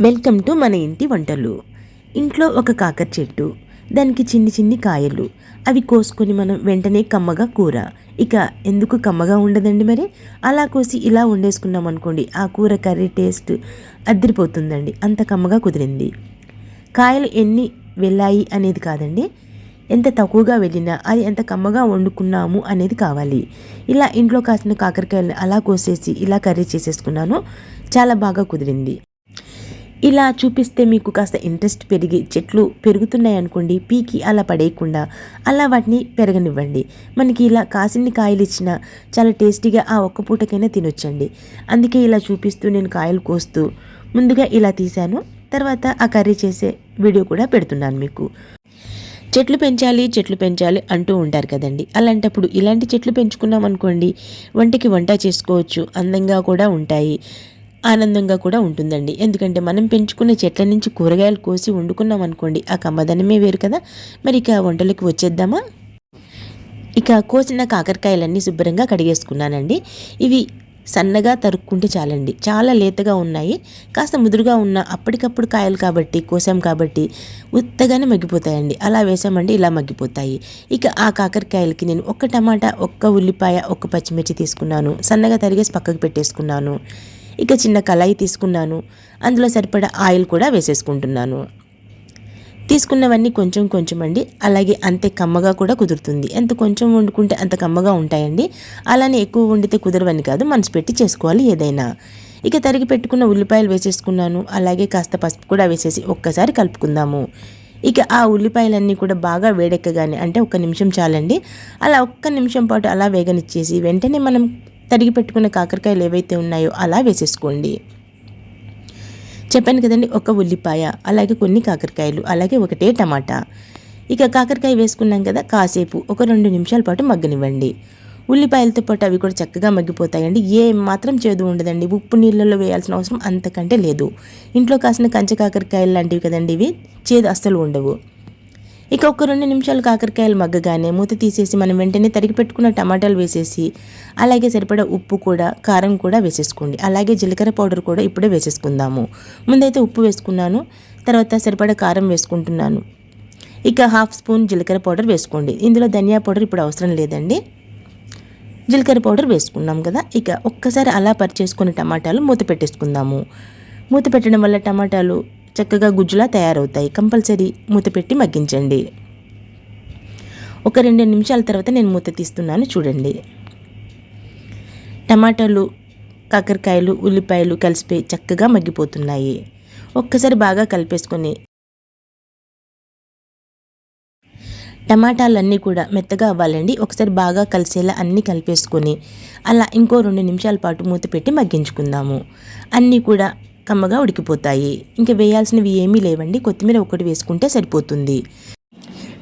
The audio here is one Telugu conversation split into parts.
వెల్కమ్ టు మన ఇంటి వంటలు. ఇంట్లో ఒక కాకర చెట్టు దానికి చిన్ని చిన్ని కాయలు. అవి కోసుకొని మనం వెంటనే కమ్మగా కూర. ఇక ఎందుకు కమ్మగా ఉండదండి మరి? అలా కోసి ఇలా వండేసుకున్నాం అనుకోండి ఆ కూర కర్రీ టేస్ట్ అద్దరిపోతుందండి అంత కమ్మగా కుదిరింది. కాయలు ఎన్ని వెళ్ళాయి అనేది కాదండి. ఎంత తక్కువగా వెళ్ళినా అది ఎంత కమ్మగా వండుకున్నాము అనేది కావాలి. ఇలా ఇంట్లో కాసిన కాకరకాయలు అలా కోసేసి ఇలా కర్రీ చేసేసుకున్నాను. చాలా బాగా కుదిరింది. ఇలా చూపిస్తే మీకు కాస్త ఇంట్రెస్ట్ పెరిగి చెట్లు పెరుగుతున్నాయి అనుకోండి పీకి అలా పడేయకుండా అలా వాటిని పెరగనివ్వండి. మనకి ఇలా కాసిన్ని కాయలు ఇచ్చిన చాలా టేస్టీగా ఆ ఒక్క పూటకైనా తినొచ్చండి. అందుకే ఇలా చూపిస్తూ నేను కాయలు కోస్తూ ముందుగా ఇలా తీశాను. తర్వాత ఆ కర్రీ చేసే వీడియో కూడా పెడుతున్నాను మీకు. చెట్లు పెంచాలి చెట్లు పెంచాలి అంటూ ఉంటారు కదండి. అలాంటప్పుడు ఇలాంటి చెట్లు పెంచుకున్నాం అనుకోండి వంటికి వంట చేసుకోవచ్చు అందంగా కూడా ఉంటాయి. ఆనందంగా కూడా ఉంటుందండి. ఎందుకంటే మనం పెంచుకున్న చెట్ల నుంచి కూరగాయలు కోసి వండుకున్నాం అనుకోండి ఆ కమ్మదనమే వేరు కదా. మరి ఇక వంటలకు వచ్చేద్దామా? ఇక కోసిన కాకరకాయలన్నీ శుభ్రంగా కడిగేసుకున్నానండి. ఇవి సన్నగా తరుక్కుంటే చాలండి. చాలా లేతగా ఉన్నాయి. కాస్త ముదురుగా ఉన్న అప్పటికప్పుడు కాయలు కాబట్టి కోసాం కాబట్టి ఉత్తగానే మగ్గిపోతాయండి. అలా వేసామండి ఇలా మగ్గిపోతాయి. ఇక ఆ కాకరకాయలకి నేను ఒక్క టమాటా ఒక్క ఉల్లిపాయ ఒక్క పచ్చిమిర్చి తీసుకున్నాను. సన్నగా తరిగేసి పక్కకు పెట్టేసుకున్నాను. ఇక చిన్న కళాయి తీసుకున్నాను. అందులో సరిపడా ఆయిల్ కూడా వేసేసుకుంటున్నాను. తీసుకున్నవన్నీ కొంచెం కొంచెం అండి అలాగే అంతే కమ్మగా కూడా కుదురుతుంది. ఎంత కొంచెం వండుకుంటే అంత కమ్మగా ఉంటాయండి. అలానే ఎక్కువ వండితే కుదరవని కాదు. మనసు పెట్టి చేసుకోవాలి ఏదైనా. ఇక తరిగి పెట్టుకున్న ఉల్లిపాయలు వేసేసుకున్నాను. అలాగే కాస్త పసుపు కూడా వేసేసి ఒక్కసారి కలుపుకుందాము. ఇక ఆ ఉల్లిపాయలన్నీ కూడా బాగా వేడెక్కగానే అంటే ఒక నిమిషం చాలండి. అలా ఒక్క నిమిషం పాటు అలా వేగనిచ్చేసి వెంటనే మనం తరిగి పెట్టుకున్న కాకరకాయలు ఏవైతే ఉన్నాయో అలా వేసేసుకోండి. చెప్పాను కదండి ఒక ఉల్లిపాయ అలాగే కొన్ని కాకరకాయలు అలాగే ఒకటే టమాటా. ఇక కాకరకాయ వేసుకున్నాం కదా కాసేపు ఒక రెండు నిమిషాల పాటు మగ్గనివ్వండి. ఉల్లిపాయలతో పాటు అవి కూడా చక్కగా మగ్గిపోతాయండి. ఏ మాత్రం చేదు ఉండదండి. ఉప్పు నీళ్ళలో వేయాల్సిన అవసరం అంతకంటే లేదు. ఇంట్లో కాసిన కంచ కాకరకాయలు లాంటివి కదండి ఇవి చేదు అస్సలు ఉండవు. ఇక ఒక రెండు నిమిషాలు కాకరకాయలు మగ్గగానే మూత తీసేసి మనం వెంటనే తరిగి పెట్టుకున్న టమాటాలు వేసేసి అలాగే సరిపడా ఉప్పు కూడా కారం కూడా వేసేసుకోండి. అలాగే జీలకర్ర పౌడర్ కూడా ఇప్పుడే వేసేసుకుందాము. ముందైతే ఉప్పు వేసుకున్నాను తర్వాత సరిపడా కారం వేసుకుంటున్నాను. ఇక హాఫ్ స్పూన్ జీలకర్ర పౌడర్ వేసుకోండి. ఇందులో ధనియా పౌడర్ ఇప్పుడు అవసరం లేదండి. జీలకర్ర పౌడర్ వేసుకున్నాం కదా ఇక ఒక్కసారి అలా పరిచేసుకున్న టమాటాలు మూత పెట్టేసుకుందాము. మూత పెట్టడం వల్ల టమాటాలు చక్కగా గుజ్జులా తయారవుతాయి. కంపల్సరీ మూత పెట్టి మగ్గించండి. ఒక రెండు నిమిషాల తర్వాత నేను మూత తీస్తున్నాను చూడండి. టమాటాలు కాకరకాయలు ఉల్లిపాయలు కలిసిపోయి చక్కగా మగ్గిపోతున్నాయి. ఒక్కసారి బాగా కలిపేసుకొని టమాటాలన్నీ కూడా మెత్తగా అవ్వాలండి. ఒకసారి బాగా కలిసేలా అన్నీ కలిపేసుకొని అలా ఇంకో రెండు నిమిషాల పాటు మూత పెట్టి మగ్గించుకుందాము. అన్నీ కూడా కమ్మగా ఉడికిపోతాయి. ఇంకా వేయాల్సినవి ఏమీ లేవండి. కొత్తిమీర ఒకటి వేసుకుంటే సరిపోతుంది.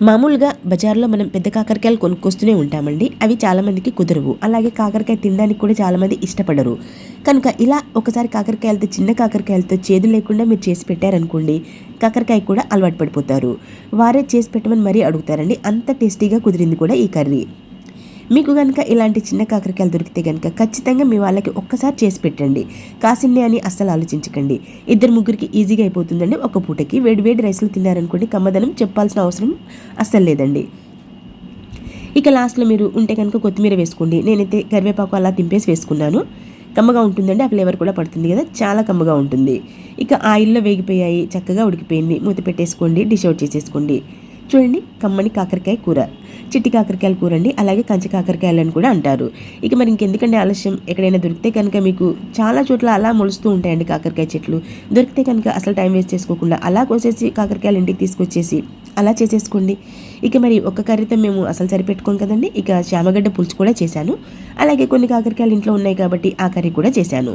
మామూలుగా బజార్లో మనం పెద్ద కాకరకాయలు కొనుక్కొస్తూనే ఉంటామండి. అవి చాలామందికి కుదరవు. అలాగే కాకరకాయ తినడానికి కూడా చాలామంది ఇష్టపడరు. కనుక ఇలా ఒకసారి కాకరకాయలతో చిన్న కాకరకాయలతో చేదు లేకుండా మీరు చేసి పెట్టారనుకోండి కాకరకాయ కూడా అలవాటు పడిపోతారు. వారే చేసి పెట్టమని మరీ అడుగుతారండి. అంత టేస్టీగా కుదిరింది కూడా ఈ కర్రీ. మీకు కనుక ఇలాంటి చిన్న కాకరకాయలు దొరికితే కనుక ఖచ్చితంగా మీ వాళ్ళకి ఒక్కసారి చేసి పెట్టండి. కాసిన్నే అని అస్సలు ఆలోచించకండి. ఇద్దరు ముగ్గురికి ఈజీగా అయిపోతుందండి. ఒక పూటకి వేడి వేడి రైస్లు తిన్నారనుకోండి కమ్మదనం చెప్పాల్సిన అవసరం అస్సలు లేదండి. ఇక లాస్ట్లో మీరు ఉంటే కనుక కొత్తిమీర వేసుకోండి. నేనైతే కరివేపాకు అలా తింపేసి వేసుకున్నాను. కమ్మగా ఉంటుందండి. ఆ ఫ్లేవర్ కూడా పడుతుంది కదా. చాలా కమ్మగా ఉంటుంది. ఇక ఆయిల్లో వేగిపోయాయి చక్కగా ఉడికిపోయింది. మూత పెట్టేసుకోండి డిష్ అవుట్ చేసేసుకోండి. చూడండి కమ్మని కాకరకాయ కూర చిట్టి కాకరకాయల కూర అండి అలాగే కంచి కాకరకాయలు అని కూడా అంటారు. ఇక మరి ఇంకెందుకంటే ఆలస్యం? ఎక్కడైనా దొరికితే కనుక మీకు చాలా చోట్ల అలా మొలుస్తూ ఉంటాయండి కాకరకాయ చెట్లు. దొరికితే కనుక అసలు టైం వేస్ట్ చేసుకోకుండా అలా కోసేసి కాకరకాయలు ఇంటికి తీసుకొచ్చేసి అలా చేసేసుకోండి. ఇక మరి ఒక్క కర్రీతో మేము అసలు సరిపెట్టుకోం కదండి? ఇక చామగడ్డ పులుసు కూడా చేశాను. అలాగే కొన్ని కాకరకాయలు ఇంట్లో ఉన్నాయి కాబట్టి ఆ కర్రీ కూడా చేశాను.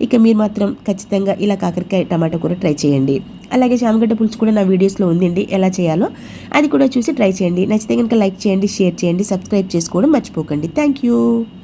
ఇక మీరు మాత్రం ఖచ్చితంగా ఇలా కాకరకాయ టమాటా కూర ట్రై చేయండి. అలాగే చామగడ్డ పులుసు కూడా నా వీడియోస్లో ఉందండి. ఎలా చేయాలో అది కూడా చూసి ట్రై చేయండి. నచ్చితే కనుక లైక్ చేయండి షేర్ చేయండి సబ్స్క్రైబ్ చేసుకోవడం మర్చిపోకండి. Thank you.